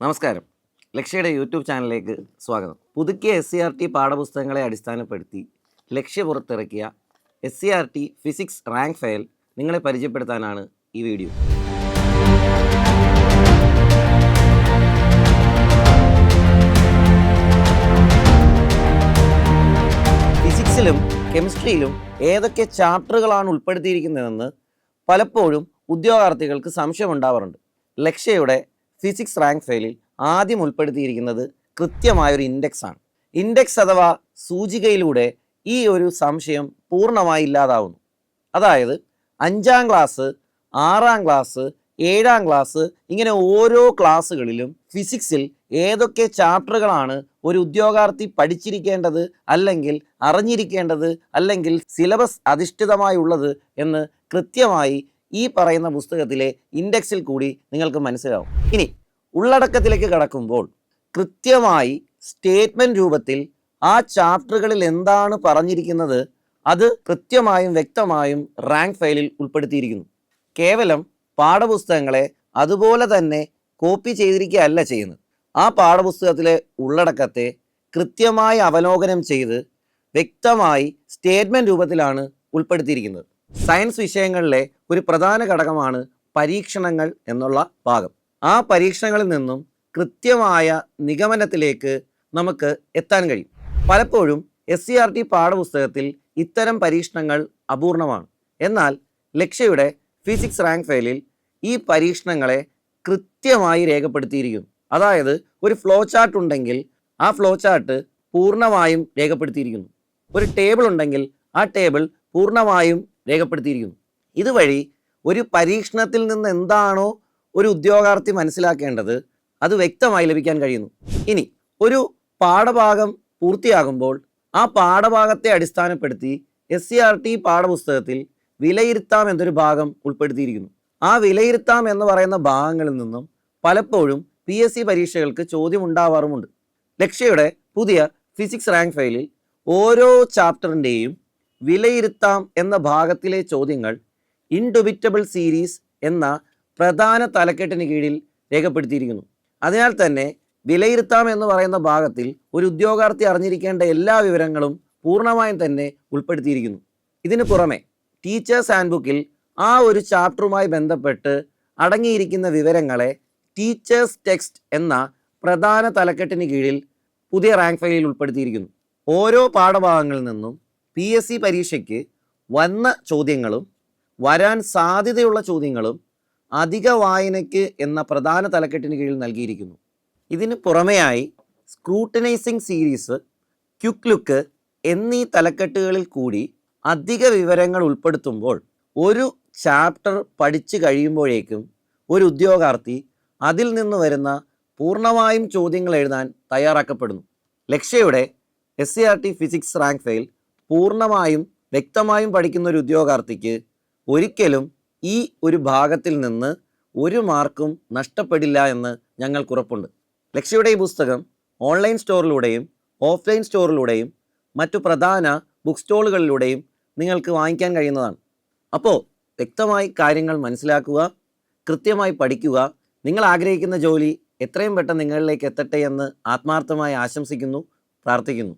നമസ്കാരം. ലക്ഷ്യയുടെ യൂട്യൂബ് ചാനലിലേക്ക് സ്വാഗതം. പുതുക്കിയ എസ് സി ആർ ടി പാഠപുസ്തകങ്ങളെ അടിസ്ഥാനപ്പെടുത്തി ലക്ഷ്യ പുറത്തിറക്കിയ S C R T physics rank file നിങ്ങളെ പരിചയപ്പെടുത്താനാണ് ഈ വീഡിയോ. ഫിസിക്സിലും കെമിസ്ട്രിയിലും ഏതൊക്കെ ചാപ്റ്ററുകളാണ് ഉൾപ്പെടുത്തിയിരിക്കുന്നതെന്ന് പലപ്പോഴും ഉദ്യോഗാർത്ഥികൾക്ക് സംശയമുണ്ടാവാറുണ്ട്. ലക്ഷ്യയുടെ ഫിസിക്സ് റാങ്ക് ഫയലിൽ ആദ്യം ഉൾപ്പെടുത്തിയിരിക്കുന്നത് കൃത്യമായൊരു ഇൻഡെക്സ് ആണ്. ഇൻഡെക്സ് അഥവാ സൂചികയിലൂടെ ഈ ഒരു സംശയം പൂർണമായി ഇല്ലാതാവുന്നു. അതായത് അഞ്ചാം ക്ലാസ് ആറാം ക്ലാസ് ഏഴാം ക്ലാസ് ഇങ്ങനെ ഓരോ ക്ലാസ്സുകളിലും ഫിസിക്സിൽ ഏതൊക്കെ ചാപ്റ്ററുകളാണ് ഒരു ഉദ്യോഗാർത്ഥി പഠിച്ചിരിക്കേണ്ടത് അല്ലെങ്കിൽ അറിഞ്ഞിരിക്കേണ്ടത് അല്ലെങ്കിൽ സിലബസ് അധിഷ്ഠിതമായുള്ളത് എന്ന് കൃത്യമായി ഈ പറയുന്ന പുസ്തകത്തിലെ ഇൻഡെക്സിൽ കൂടി നിങ്ങൾക്ക് മനസ്സിലാവും. ഇനി ഉള്ളടക്കത്തിലേക്ക് കടക്കുമ്പോൾ കൃത്യമായി സ്റ്റേറ്റ്മെന്റ് രൂപത്തിൽ ആ ചാപ്റ്ററുകളിൽ എന്താണ് പറഞ്ഞിരിക്കുന്നത് അത് കൃത്യമായും വ്യക്തമായും റാങ്ക് ഫയലിൽ ഉൾപ്പെടുത്തിയിരിക്കുന്നു. കേവലം പാഠപുസ്തകങ്ങളെ അതുപോലെ തന്നെ കോപ്പി ചെയ്തിരിക്കുകയല്ല ചെയ്യുന്നത്. ആ പാഠപുസ്തകത്തിലെ ഉള്ളടക്കത്തെ കൃത്യമായി അവലോകനം ചെയ്ത് വ്യക്തമായി സ്റ്റേറ്റ്മെന്റ് രൂപത്തിലാണ് ഉൾപ്പെടുത്തിയിരിക്കുന്നത്. സയൻസ് വിഷയങ്ങളിലെ ഒരു പ്രധാന ഘടകമാണ് പരീക്ഷണങ്ങൾ എന്നുള്ള ഭാഗം. ആ പരീക്ഷണങ്ങളിൽ നിന്നും കൃത്യമായ നിഗമനത്തിലേക്ക് നമുക്ക് എത്താൻ കഴിയും. പലപ്പോഴും എസ് സി ആർ ടി പാഠപുസ്തകത്തിൽ ഇത്തരം പരീക്ഷണങ്ങൾ അപൂർണമാണ്. എന്നാൽ ലക്ഷ്യയുടെ ഫിസിക്സ് റാങ്ക് ഫയലിൽ ഈ പരീക്ഷണങ്ങളെ കൃത്യമായി രേഖപ്പെടുത്തിയിരിക്കുന്നു. അതായത് ഒരു ഫ്ലോ ചാർട്ട് ഉണ്ടെങ്കിൽ ആ ഫ്ലോ ചാർട്ട് പൂർണമായും രേഖപ്പെടുത്തിയിരിക്കുന്നു. ഒരു ടേബിൾ ഉണ്ടെങ്കിൽ ആ ടേബിൾ പൂർണമായും രേഖപ്പെടുത്തിയിരിക്കുന്നു. ഇതുവഴി ഒരു പരീക്ഷണത്തിൽ നിന്ന് എന്താണോ ഒരു ഉദ്യോഗാർത്ഥി മനസ്സിലാക്കേണ്ടത് അത് വ്യക്തമായി ലഭിക്കാൻ കഴിയുന്നു. ഇനി ഒരു പാഠഭാഗം പൂർത്തിയാകുമ്പോൾ ആ പാഠഭാഗത്തെ അടിസ്ഥാനപ്പെടുത്തി എസ് സി ആർ ടി പാഠപുസ്തകത്തിൽ വിലയിരുത്താം എന്നൊരു ഭാഗം ഉൾപ്പെടുത്തിയിരിക്കുന്നു. ആ വിലയിരുത്താം എന്ന് പറയുന്ന ഭാഗങ്ങളിൽ നിന്നും പലപ്പോഴും പി എസ് സി പരീക്ഷകൾക്ക് ചോദ്യം ഉണ്ടാവാറുമുണ്ട് ലക്ഷ്യയുടെ പുതിയ ഫിസിക്സ് റാങ്ക് ഫയലിൽ ഓരോ ചാപ്റ്ററിന്റെയും വിലയിരുത്താം എന്ന ഭാഗത്തിലെ ചോദ്യങ്ങൾ ഇൻഡുബിറ്റബിൾ സീരീസ് എന്ന പ്രധാന തലക്കെട്ടിന് കീഴിൽ രേഖപ്പെടുത്തിയിരിക്കുന്നു. അതിനാൽ തന്നെ വിലയിരുത്താം എന്ന് പറയുന്ന ഭാഗത്തിൽ ഒരു ഉദ്യോഗാർത്ഥി അറിഞ്ഞിരിക്കേണ്ട എല്ലാ വിവരങ്ങളും പൂർണമായും തന്നെ ഉൾപ്പെടുത്തിയിരിക്കുന്നു. ഇതിനു പുറമെ ടീച്ചേഴ്സ് ഹാൻഡ് ബുക്കിൽ ആ ഒരു ചാപ്റ്ററുമായി ബന്ധപ്പെട്ട് അടങ്ങിയിരിക്കുന്ന വിവരങ്ങളെ ടീച്ചേഴ്സ് ടെക്സ്റ്റ് എന്ന പ്രധാന തലക്കെട്ടിന് കീഴിൽ പുതിയ റാങ്ക് ഫയലിൽ ഉൾപ്പെടുത്തിയിരിക്കുന്നു. ഓരോ പാഠഭാഗങ്ങളിൽ നിന്നും പി എസ് സി പരീക്ഷയ്ക്ക് വന്ന ചോദ്യങ്ങളും വരാൻ സാധ്യതയുള്ള ചോദ്യങ്ങളും അധിക വായനയ്ക്ക് എന്ന പ്രധാന തലക്കെട്ടിന് കീഴിൽ നൽകിയിരിക്കുന്നു. ഇതിന് പുറമെയായി സ്ക്രൂട്ടനൈസിംഗ് സീരീസ് ക്യുക്ക് ലുക്ക് എന്നീ തലക്കെട്ടുകളിൽ കൂടി അധിക വിവരങ്ങൾ ഉൾപ്പെടുത്തുമ്പോൾ ഒരു ചാപ്റ്റർ പഠിച്ചു കഴിയുമ്പോഴേക്കും ഒരു ഉദ്യോഗാർത്ഥി അതിൽ നിന്ന് വരുന്ന പൂർണമായും ചോദ്യങ്ങൾ എഴുതാൻ തയ്യാറാക്കപ്പെടുന്നു. ലക്ഷ്യയുടെ S C R T physics rank file പൂർണമായും വ്യക്തമായും പഠിക്കുന്ന ഒരു ഉദ്യോഗാർത്ഥിക്ക് ഒരിക്കലും ഈ ഒരു ഭാഗത്തിൽ നിന്ന് ഒരു മാർക്കും നഷ്ടപ്പെടില്ല എന്ന് ഞങ്ങൾക്കുറപ്പുണ്ട് ലക്ഷ്യയുടെ ഈ പുസ്തകം ഓൺലൈൻ സ്റ്റോറിലൂടെയും ഓഫ്ലൈൻ സ്റ്റോറിലൂടെയും മറ്റു പ്രധാന ബുക്ക് സ്റ്റോളുകളിലൂടെയും നിങ്ങൾക്ക് വാങ്ങിക്കാൻ കഴിയുന്നതാണ്. അപ്പോൾ വ്യക്തമായി കാര്യങ്ങൾ മനസ്സിലാക്കുക കൃത്യമായി പഠിക്കുക നിങ്ങൾ ആഗ്രഹിക്കുന്ന ജോലി എത്രയും പെട്ടെന്ന് നിങ്ങളിലേക്ക് എത്തട്ടെ എന്ന് ആത്മാർത്ഥമായി ആശംസിക്കുന്നു പ്രാർത്ഥിക്കുന്നു.